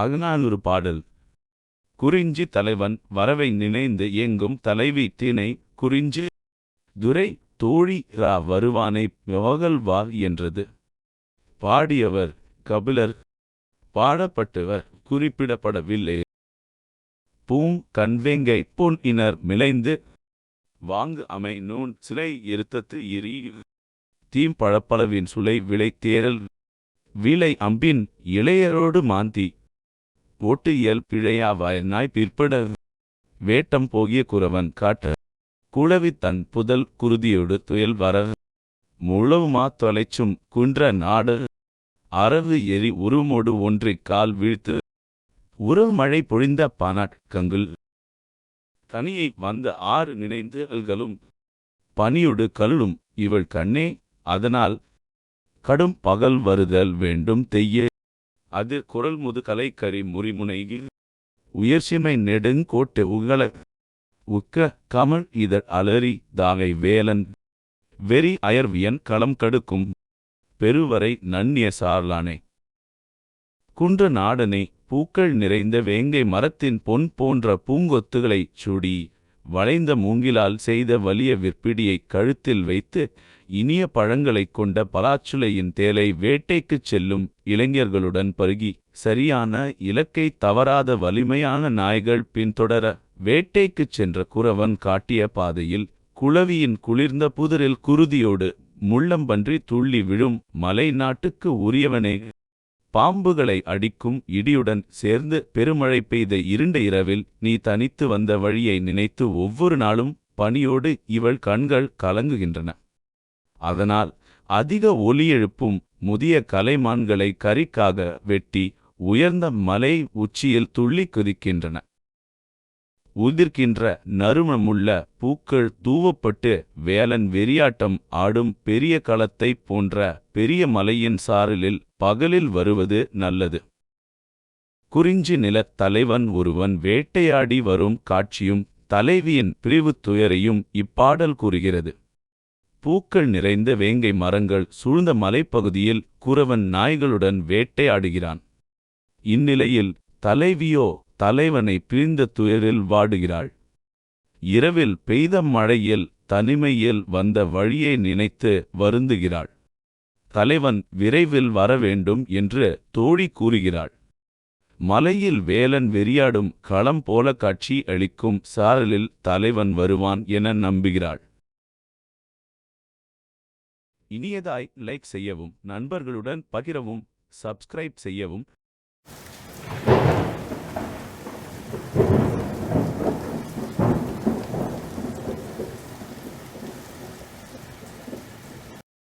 அகநானூறு பாடல். குறிஞ்சி தலைவன் வரவை நினைந்து எங்கும் தலைவி தினை குறிஞ்சு துரை தோழி ரா வருவானை யோகல்வா என்றது. பாடியவர் கபிலர். பாடப்பட்டவர் குறிப்பிடப்படவில்லை. பூங் கண்வேங்கை பொன் இனர் மிளைந்து வாங்கு அமை நூன் சிலை இருத்தத்து இரி தீம் பழப்பளவின் சுளை விளை தேரல் விளை அம்பின் இளையரோடு மாந்தி ஓட்டு இயல் பிழையாவாய் நாய் பிற்பட வேட்டம் போகிய குறவன் காட்ட குளவி தன் புதல் குருதியோடு துயல் வர முழவுமா தொலைச்சும் குன்ற நாடு அரவு எரி உருமோடு ஒன்றிக் கால் வீழ்த்து உறவு மழை பொழிந்த பானாட்கங்கள் தனியை வந்த ஆறு நினைந்து அல்களும் பனியொடு கல்லும் இவள் கண்ணே அதனால் கடும் பகல் வருதல் வேண்டும் தெய்ய. அது குரல் முதுகலை கரி முறிமுனைகி உயர்சிமை நெடுங்கோட்டு உகள. உக்க கமல் இதழ் அலறி தாகை வேலன். வெறி அயர்வியன் களம் கடுக்கும். பெருவரை நன்னிய சார்லானே. குன்ற நாடனே பூக்கள் நிறைந்த வேங்கை மரத்தின் பொன் போன்ற பூங்கொத்துகளைச் சுடி. வளைந்த மூங்கிலால் செய்த வலிய விற்பிடியை கழுத்தில் வைத்து இனிய பழங்களைக் கொண்ட பலாச்சுளையின் தேலை வேட்டைக்குச் செல்லும் இளைஞர்களுடன் பருகி சரியான இலக்கை தவறாத வலிமையான நாய்கள் பின்தொடர வேட்டைக்குச் சென்ற குறவன் காட்டிய பாதையில் குளவியின் குளிர்ந்த புதரில் குருதியோடு முள்ளம்பன்றி துள்ளி விழும் மலை நாட்டுக்கு உரியவனே. பாம்புகளை அடிக்கும் இடியுடன் சேர்ந்து பெருமழை பெய்த இருண்ட இரவில் நீ தனித்து வந்த வழியை நினைத்து ஒவ்வொரு நாளும் பனியோடு இவள் கண்கள் கலங்குகின்றன. அதனால் அதிக ஒலி எழுப்பும் முதிய கலைமான்களை கரிக்காக வெட்டி உயர்ந்த மலை உச்சியில் துள்ளி குதிக்கின்றன. உதிர்க்கின்ற நறுமணமுள்ள பூக்கள் தூவப்பட்டு வேலன் வெறியாட்டம் ஆடும் பெரிய களத்தைப் போன்ற பெரிய மலையின் சாரலில் பகலில் வருவது நல்லது. குறிஞ்சி நிலத் தலைவன் ஒருவன் வேட்டையாடி வரும் காட்சியும் தலைவியின் பிரிவுத் துயரையும் இப்பாடல் கூறுகிறது. பூக்கள் நிறைந்த வேங்கை மரங்கள் சூழ்ந்த மலைப்பகுதியில் குறவன் நாய்களுடன் வேட்டையாடுகிறான். இந்நிலையில் தலைவியோ தலைவனை பிரிந்த துயரில் வாடுகிறாள். இரவில் பெய்த மழையில் தனிமையில் வந்த வழியை நினைத்து வருந்துகிறாள். தலைவன் விரைவில் வரவேண்டும் என்று தோழி கூறுகிறாள். மலையில் வேலன் வெறியாடும் களம் போல காட்சி அளிக்கும் சாரலில் தலைவன் வருவான் என நம்புகிறாள். இனியதாய் லைக் செய்யவும் நண்பர்களுடன் பகிரவும் சப்ஸ்கிரைப் செய்யவும்